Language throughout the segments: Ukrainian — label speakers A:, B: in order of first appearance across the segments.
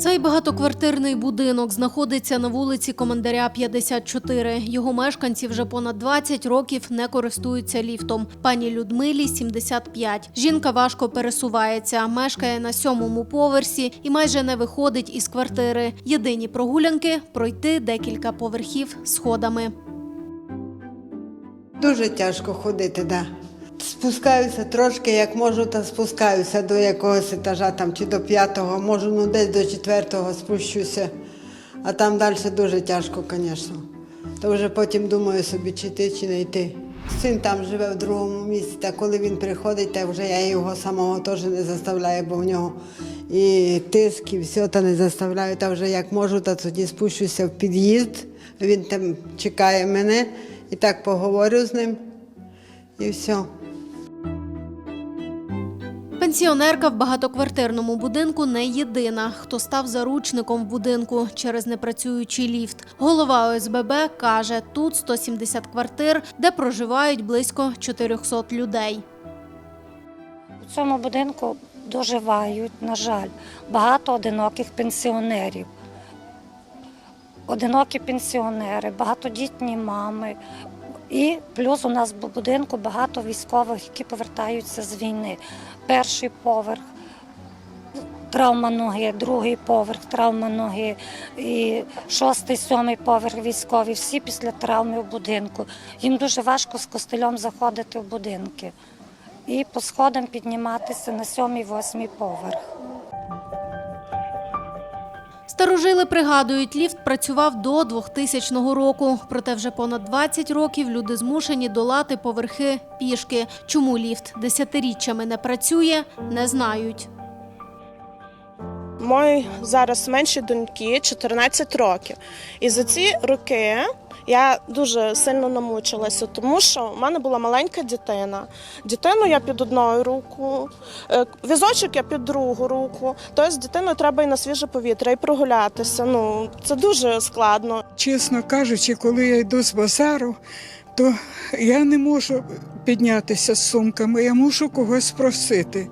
A: Цей багатоквартирний будинок знаходиться на вулиці Командаря 54. Його мешканці вже понад 20 років не користуються ліфтом. Пані Людмилі 75. Жінка важко пересувається, мешкає на сьомому поверсі і майже не виходить із квартири. Єдині прогулянки пройти декілька поверхів сходами.
B: Дуже тяжко ходити, да. Спускаюся трошки, як можу, та спускаюся до якогось етажа там чи до п'ятого, можу, ну десь до четвертого спущуся. А там далі дуже тяжко, звісно. То вже потім думаю собі, чи йти, чи не йти. Син там живе в другому місці, та коли він приходить, та вже я його самого теж не заставляю, бо в нього і тиск, і все, та не заставляю. Та вже як можу, та тоді спущуся в під'їзд. Він там чекає мене і так поговорю з ним. І все.
A: Пенсіонерка в багатоквартирному будинку не єдина, хто став заручником будинку через непрацюючий ліфт. Голова ОСББ каже, тут 170 квартир, де проживають близько 400 людей.
C: У цьому будинку доживають, на жаль, багато одиноких пенсіонерів. Одинокі пенсіонери, багатодітні мами. І плюс у нас в будинку багато військових, які повертаються з війни. Перший поверх травма ноги, другий поверх травма ноги, і шостий, сьомий поверх військові. Всі після травми в будинку. Їм дуже важко з костелем заходити в будинки і по сходам підніматися на сьомий, восьмий поверх.
A: Старожили пригадують, ліфт працював до 2000 року. Проте вже понад 20 років люди змушені долати поверхи пішки. Чому ліфт десятиріччями не працює, не знають.
D: Мої зараз менші доньки 14 років. І за ці роки я дуже сильно намучилася, тому що в мене була маленька дитина. Дитину я під одною руку, е, візочок я під другу руку. Тобто з дитиною треба і на свіже повітря, і прогулятися. Ну це дуже складно.
E: Чесно кажучи, коли я йду з базару, то я не можу піднятися з сумками, я мушу когось просити.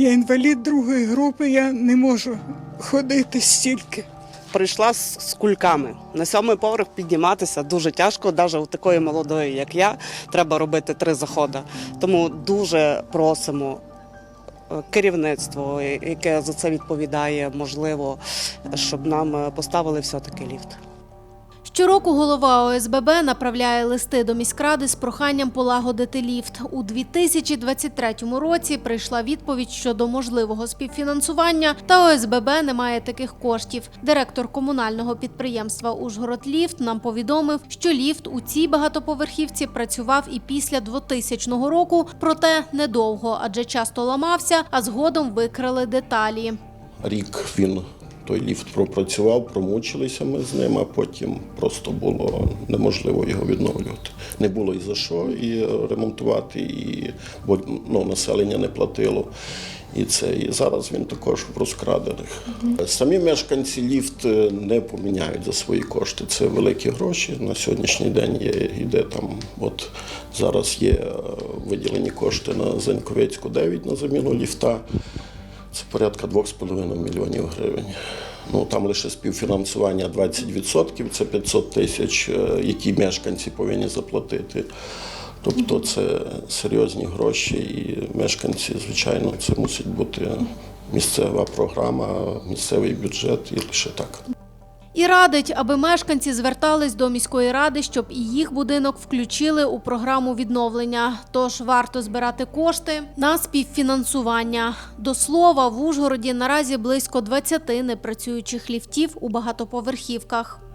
E: Я інвалід другої групи, я не можу ходити стільки.
F: прийшла з, кульками. На сьомий поверх підніматися дуже тяжко, навіть у такої молодої, як я, треба робити три заходи. Тому дуже просимо. е, Керівництво, яке за це відповідає, можливо, щоб нам е, поставили все-таки ліфт.
A: Щороку голова ОСББ направляє листи до міськради з проханням полагодити ліфт. У 2023 році прийшла відповідь щодо можливого співфінансування, та ОСББ не має таких коштів. Директор комунального підприємства «Ужгородліфт» нам повідомив, що ліфт у цій багатоповерхівці працював і після 2000 року, проте недовго, адже часто ламався, а згодом викрали деталі.
G: Рік він той ліфт пропрацював, промучилися ми з ним, а потім просто було неможливо його відновлювати. Не було і за що і ремонтувати, і бо ну, населення не платило. І це і зараз він також в розкрадених. Самі мешканці ліфт е, не поміняють за свої кошти. Це великі гроші. На сьогоднішній день є іде там. От зараз є е, виділені кошти на Заньковецьку 9 на заміну ліфта. Це порядка 2,5 мільйонів гривень. Ну там лише співфінансування 20%, це 500 тисяч, е, які мешканці повинні заплатити. Тобто це серйозні гроші, і мешканці, звичайно, це мусить бути місцева програма, місцевий бюджет і лише так.
A: І радить, аби мешканці звертались до міської ради, щоб і їх будинок включили у програму відновлення. Тож варто збирати кошти на співфінансування. До слова, в Ужгороді наразі близько 20 непрацюючих ліфтів у багатоповерхівках.